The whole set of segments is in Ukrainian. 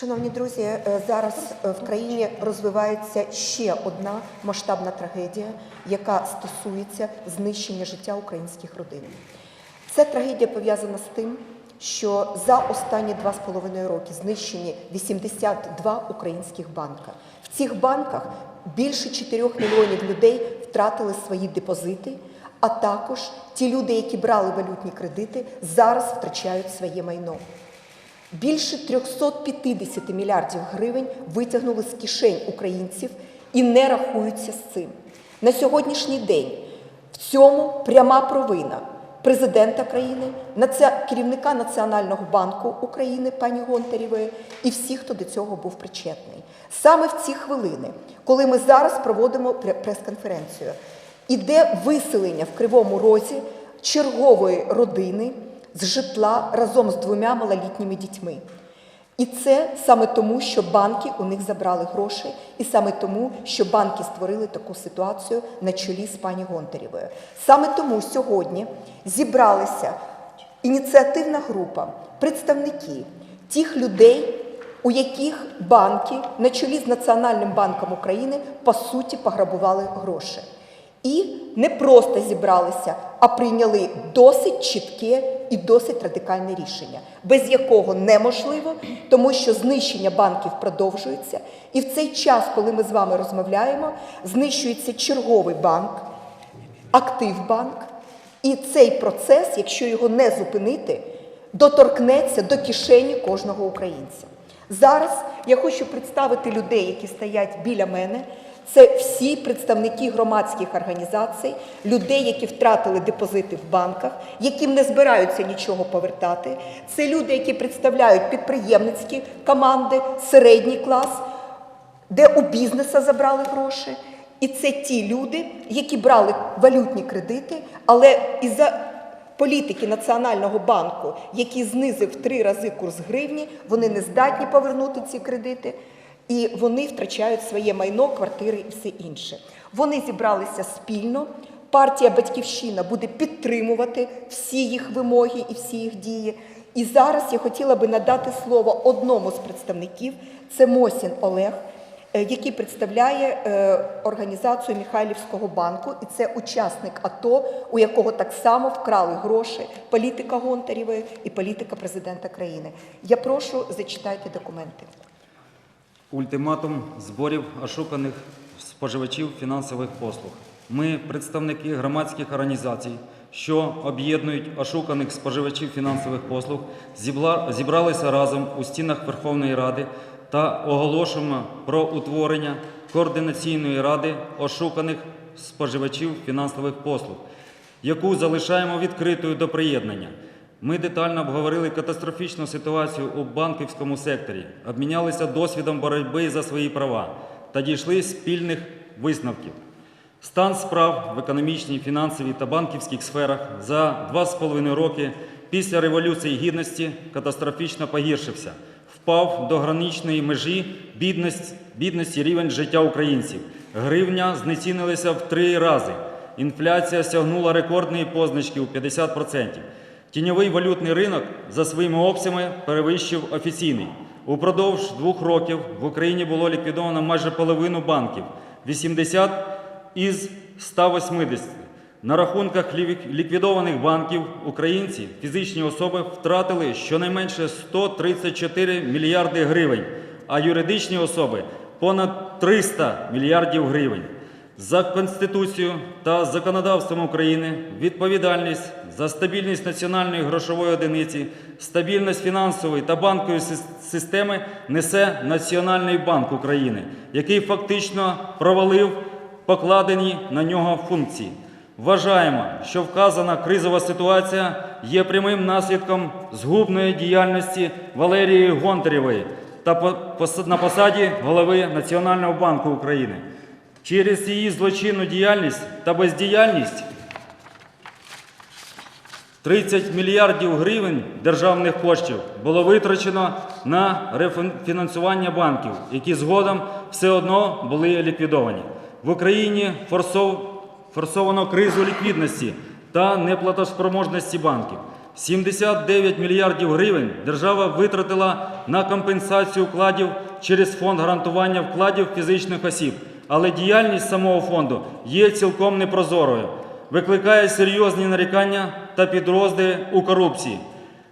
Шановні друзі, е, зараз е, в країні розвивається ще одна масштабна трагедія, яка стосується знищення життя українських родин. Ця трагедія пов'язана з тим, що за останні два з половиною роки знищені 82 українських банка. В цих банках більше 4 мільйонів людей втратили свої депозити, а також ті люди, які брали валютні кредити, зараз втрачають своє майно. Більше 350 мільярдів гривень витягнули з кишень українців і не рахуються з цим. На сьогоднішній день в цьому пряма провина президента країни, керівника Національного банку України пані Гонтарєвої і всіх, хто до цього був причетний. Саме в ці хвилини, коли ми зараз проводимо прес-конференцію, іде виселення в Кривому Розі чергової родини з житла разом з двома малолітніми дітьми. І це саме тому, що банки у них забрали гроші, і саме тому, що банки створили таку ситуацію на чолі з пані Гонтарєвою. Саме тому сьогодні зібралися ініціативна група, представники тих людей, у яких банки на чолі з Національним банком України по суті пограбували гроші. І не просто зібралися, а прийняли досить чітке і досить радикальне рішення, без якого неможливо, тому що знищення банків продовжується. І в цей час, коли ми з вами розмовляємо, знищується черговий банк, Активбанк. І цей процес, якщо його не зупинити, доторкнеться до кишені кожного українця. Зараз я хочу представити людей, які стоять біля мене. Це всі представники громадських організацій, людей, які втратили депозити в банках, яким не збираються нічого повертати. Це люди, які представляють підприємницькі команди, середній клас, де у бізнеса забрали гроші. І це ті люди, які брали валютні кредити, але із-за політики Національного банку, який знизив три рази курс гривні, вони не здатні повернути ці кредити, і вони втрачають своє майно, квартири і все інше. Вони зібралися спільно. Партія Батьківщина буде підтримувати всі їх вимоги і всі їх дії. І зараз я хотіла би надати слово одному з представників, це Мосін Олег, е, який представляє е, організацію Михайлівського банку, і це учасник АТО, у якого так само вкрали гроші політика Гонтарєвої і політика президента країни. Я прошу зачитайте документи. Ультиматум зборів ошуканих споживачів фінансових послуг. Ми, представники громадських організацій, що об'єднують ошуканих споживачів фінансових послуг, зібралися разом у стінах Верховної Ради та оголошуємо про утворення координаційної ради ошуканих споживачів фінансових послуг, яку залишаємо відкритою до приєднання. Ми детально обговорили катастрофічну ситуацію у банківському секторі, обмінялися досвідом боротьби за свої права та дійшли спільних висновків. Стан справ в економічній, фінансовій та банківських сферах за два з половиною роки після Революції Гідності катастрофічно погіршився, впав до граничної межі бідності, бідності рівень життя українців. Гривня знецінилася в три рази. Інфляція сягнула рекордної позначки у 50%. Тіньовий валютний ринок за своїми обсягами перевищив офіційний. Упродовж двох років в Україні було ліквідовано майже половину банків 80 із 180. На рахунках ліквідованих банків українці, фізичні особи втратили щонайменше 134 мільярди гривень, а юридичні особи понад 300 мільярдів гривень. За Конституцією та законодавством України відповідальність за стабільність національної грошової одиниці, стабільність фінансової та банкової системи несе Національний банк України, який фактично провалив покладені на нього функції. Вважаємо, що вказана кризова ситуація є прямим наслідком згубної діяльності Валерії Гонтарєвої та на посаді голови Національного банку України. Через її злочинну діяльність та бездіяльність 30 мільярдів гривень державних коштів було витрачено на рефінансування банків, які згодом все одно були ліквідовані. В Україні форсов- форсовано кризу ліквідності та неплатоспроможності банків. 79 мільярдів гривень держава витратила на компенсацію вкладів через фонд гарантування вкладів фізичних осіб, але діяльність самого фонду є цілком непрозорою, викликає серйозні нарікання та підрозди у корупції.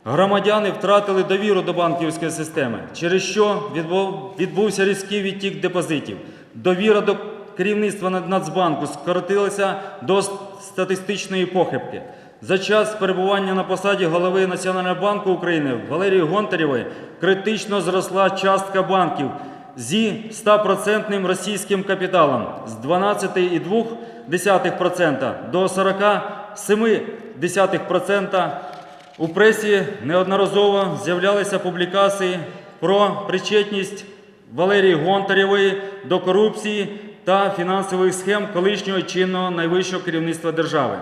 Громадяни втратили довіру до банківської системи, через що відбувся різкий відтік депозитів. Довіра до керівництва Нацбанку скоротилася до статистичної похибки. За час перебування на посаді голови Національного банку України Валерії Гонтарєвої критично зросла частка банків зі 100% російським капіталом з 12,2% до 47,1%. У пресі неодноразово з'являлися публікації про причетність Валерії Гонтарєвої до корупції та фінансових схем колишнього чинного найвищого керівництва держави.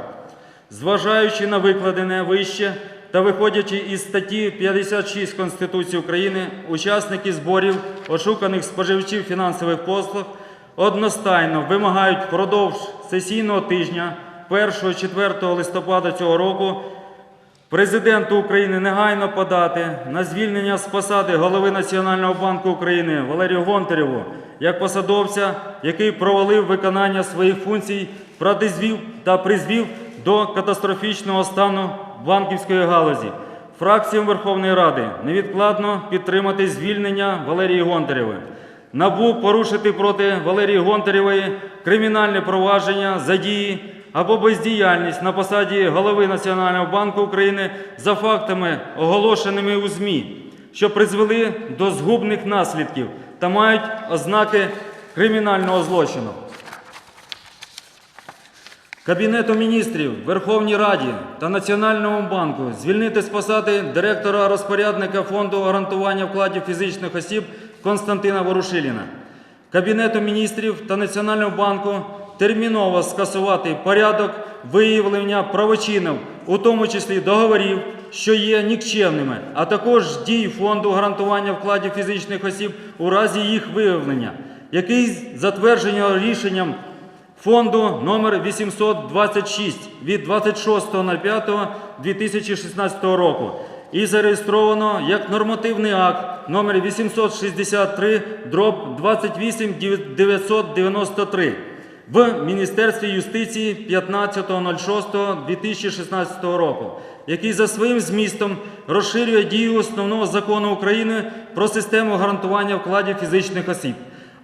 Зважаючи на викладене вище та виходячи із статті 56 Конституції України, учасники зборів ошуканих споживачів фінансових послуг одностайно вимагають впродовж сесійного тижня 1-4 листопада цього року Президенту України негайно подати на звільнення з посади голови Національного банку України Валерію Гонтарєву як посадовця, який провалив виконання своїх функцій, продизвів та призвів до катастрофічного стану банківської галузі. Фракціям Верховної Ради невідкладно підтримати звільнення Валерії Гонтарєвої. НАБУ порушити проти Валерії Гонтарєвої кримінальне провадження за дії або бездіяльність на посаді голови Національного банку України за фактами, оголошеними у ЗМІ, що призвели до згубних наслідків та мають ознаки кримінального злочину. Кабінету міністрів, Верховній Раді та Національному банку звільнити з посади директора розпорядника фонду гарантування вкладів фізичних осіб Константина Ворушиліна. Кабінету міністрів та Національного банку терміново скасувати порядок виявлення правочинів, у тому числі договорів, що є нікчемними, а також дій фонду гарантування вкладів фізичних осіб у разі їх виявлення, який затверджено рішенням фонду номер 826 від 26.05.2016 року і зареєстровано як нормативний акт номер 863 дроб 28993 в Міністерстві юстиції 15.06.2016 року, який за своїм змістом розширює дію основного закону України про систему гарантування вкладів фізичних осіб,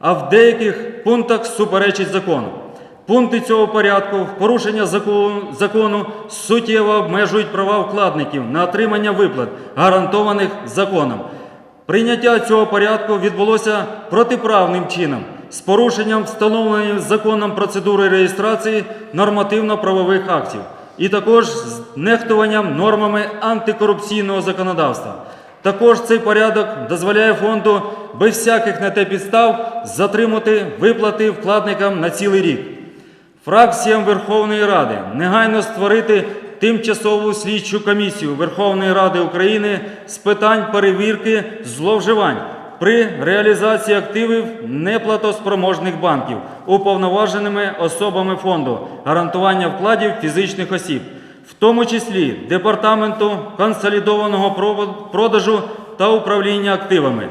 а в деяких пунктах суперечить закону. Пункти цього порядку в порушення закону, суттєво обмежують права вкладників на отримання виплат, гарантованих законом. Прийняття цього порядку відбулося протиправним чином з порушенням встановленої законом процедури реєстрації нормативно-правових актів і також з нехтуванням нормами антикорупційного законодавства. Також цей порядок дозволяє фонду без всяких на те підстав затримати виплати вкладникам на цілий рік. Фракціям Верховної Ради негайно створити тимчасову слідчу комісію Верховної Ради України з питань перевірки зловживань при реалізації активів неплатоспроможних банків уповноваженими особами фонду гарантування вкладів фізичних осіб, в тому числі Департаменту консолідованого продажу та управління активами.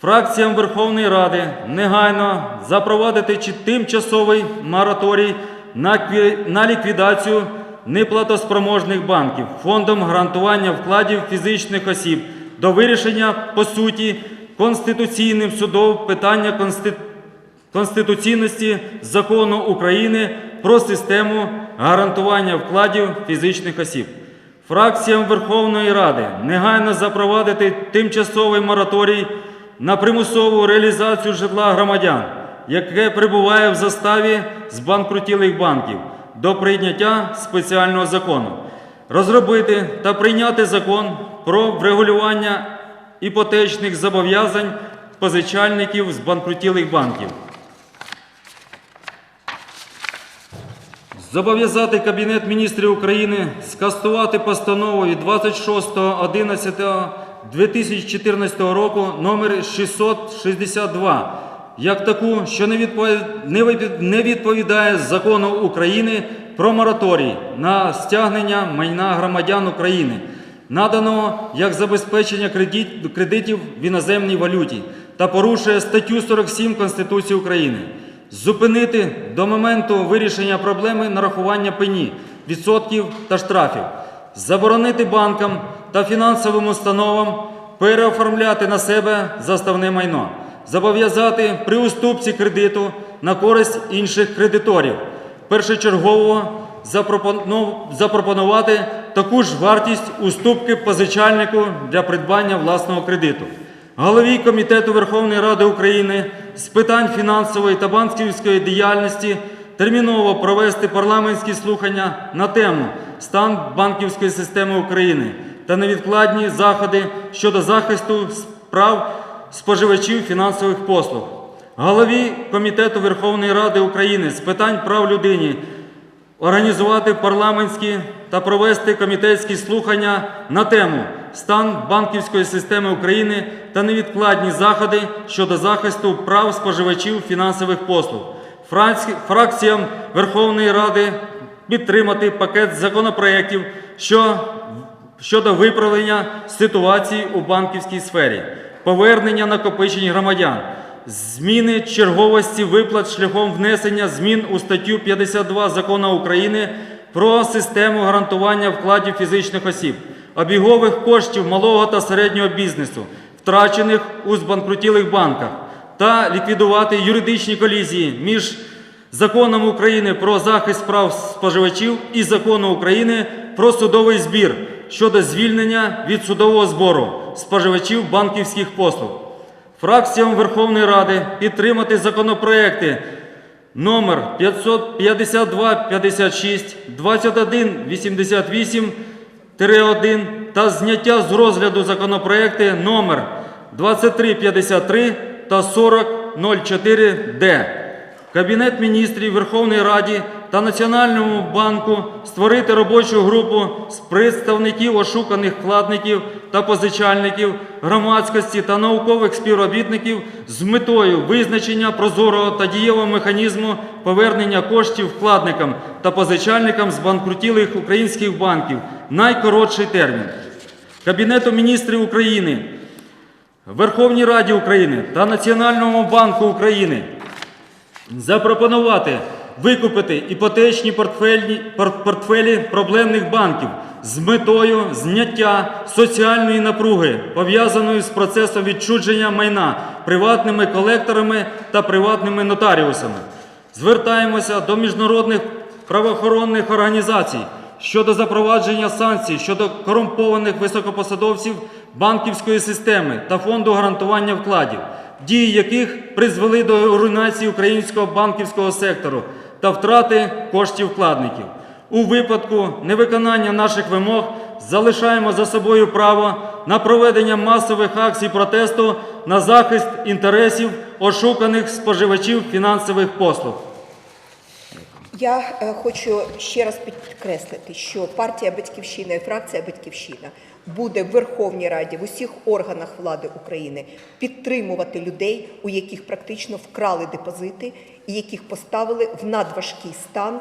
Фракціям Верховної Ради негайно запровадити чи тимчасовий мораторій на, ліквідацію неплатоспроможних банків фондом гарантування вкладів фізичних осіб до вирішення по суті Конституційним судом питання конститу... конституційності закону України про систему гарантування вкладів фізичних осіб. Фракціям Верховної Ради негайно запровадити тимчасовий мораторій на примусову реалізацію житла громадян, яке перебуває в заставі збанкрутілих банків до прийняття спеціального закону. Розробити та прийняти закон про врегулювання іпотечних зобов'язань позичальників збанкрутілих банків. Зобов'язати Кабінет міністрів України скасувати постанову від 26.11.2014 року номер 662 як таку, що не відповідає закону України про мораторій на стягнення майна громадян України наданого як забезпечення кредитів в іноземній валюті та порушує статтю 47 Конституції України. Зупинити до моменту вирішення проблеми нарахування пені, відсотків та штрафів, заборонити банкам та фінансовим установам переоформляти на себе заставне майно, зобов'язати при уступці кредиту на користь інших кредиторів, першочергово запропонувати таку ж вартість уступки позичальнику для придбання власного кредиту. Голові Комітету Верховної Ради України з питань фінансової та банківської діяльності терміново провести парламентські слухання на тему стан банківської системи України та невідкладні заходи щодо захисту прав споживачів фінансових послуг. Голові Комітету Верховної Ради України з питань прав людини організувати парламентські та провести комітетські слухання на тему стан банківської системи України та невідкладні заходи щодо захисту прав споживачів фінансових послуг. Фракціям Верховної Ради підтримати пакет законопроєктів, що щодо виправлення ситуації у банківській сфері, повернення накопичень громадян, зміни черговості виплат шляхом внесення змін у статтю 52 Закону України про систему гарантування вкладів фізичних осіб, обігових коштів малого та середнього бізнесу, втрачених у збанкрутілих банках, та ліквідувати юридичні колізії між Законом України про захист прав споживачів і Закону України про судовий збір щодо звільнення від судового збору споживачів банківських послуг. Фракціям Верховної Ради підтримати законопроекти номер 55256, 2188 та зняття з розгляду законопроекти номер 2353 та 4004-д. Кабінет міністрів Верховної Раді та Національному банку створити робочу групу з представників ошуканих вкладників та позичальників, громадськості та наукових співробітників з метою визначення прозорого та дієвого механізму повернення коштів вкладникам та позичальникам з банкрутілих українських банків найкоротший термін. Кабінету міністрів України Верховній Раді України та Національному банку України запропонувати викупити іпотечні портфельні, портфелі проблемних банків з метою зняття соціальної напруги, пов'язаної з процесом відчудження майна приватними колекторами та приватними нотаріусами. Звертаємося до міжнародних правоохоронних організацій щодо запровадження санкцій щодо корумпованих високопосадовців банківської системи та фонду гарантування вкладів, дії яких призвели до руйнації українського банківського сектору та втрати коштів вкладників. У випадку невиконання наших вимог залишаємо за собою право на проведення масових акцій протесту на захист інтересів ошуканих споживачів фінансових послуг. Я е, хочу ще раз підкреслити, що партія Батьківщина і фракція Батьківщина буде в Верховній Раді в усіх органах влади України підтримувати людей, у яких практично вкрали депозити і яких поставили в надважкий стан,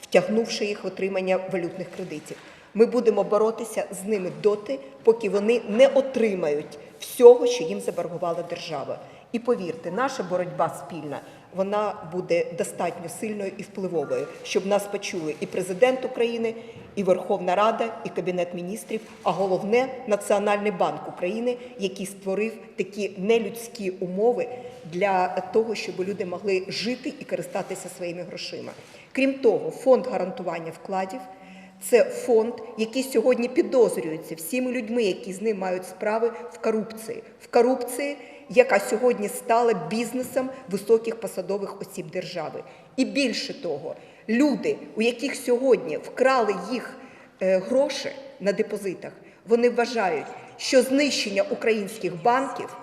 втягнувши їх в отримання валютних кредитів. Ми будемо боротися з ними доти, поки вони не отримають всього, що їм заборгувала держава. І повірте, наша боротьба спільна вона буде достатньо сильною і впливовою, щоб нас почули і президент України, і Верховна Рада, і Кабінет міністрів, а головне Національний банк України, який створив такі нелюдські умови для того, щоб люди могли жити і користатися своїми грошима. Крім того, фонд гарантування вкладів. Це фонд, який сьогодні підозрюється всіми людьми, які з ним мають справи в корупції, в корупції, яка сьогодні стала бізнесом високих посадових осіб держави. І більше того, люди, у яких сьогодні вкрали їх е, гроші на депозитах, вони вважають, що знищення українських банків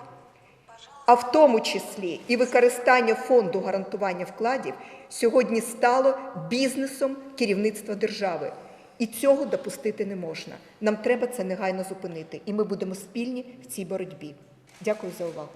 а в тому числі і використання фонду гарантування вкладів сьогодні стало бізнесом керівництва держави. І цього допустити не можна. Нам треба це негайно зупинити, і ми будемо спільні в цій боротьбі. Дякую за увагу.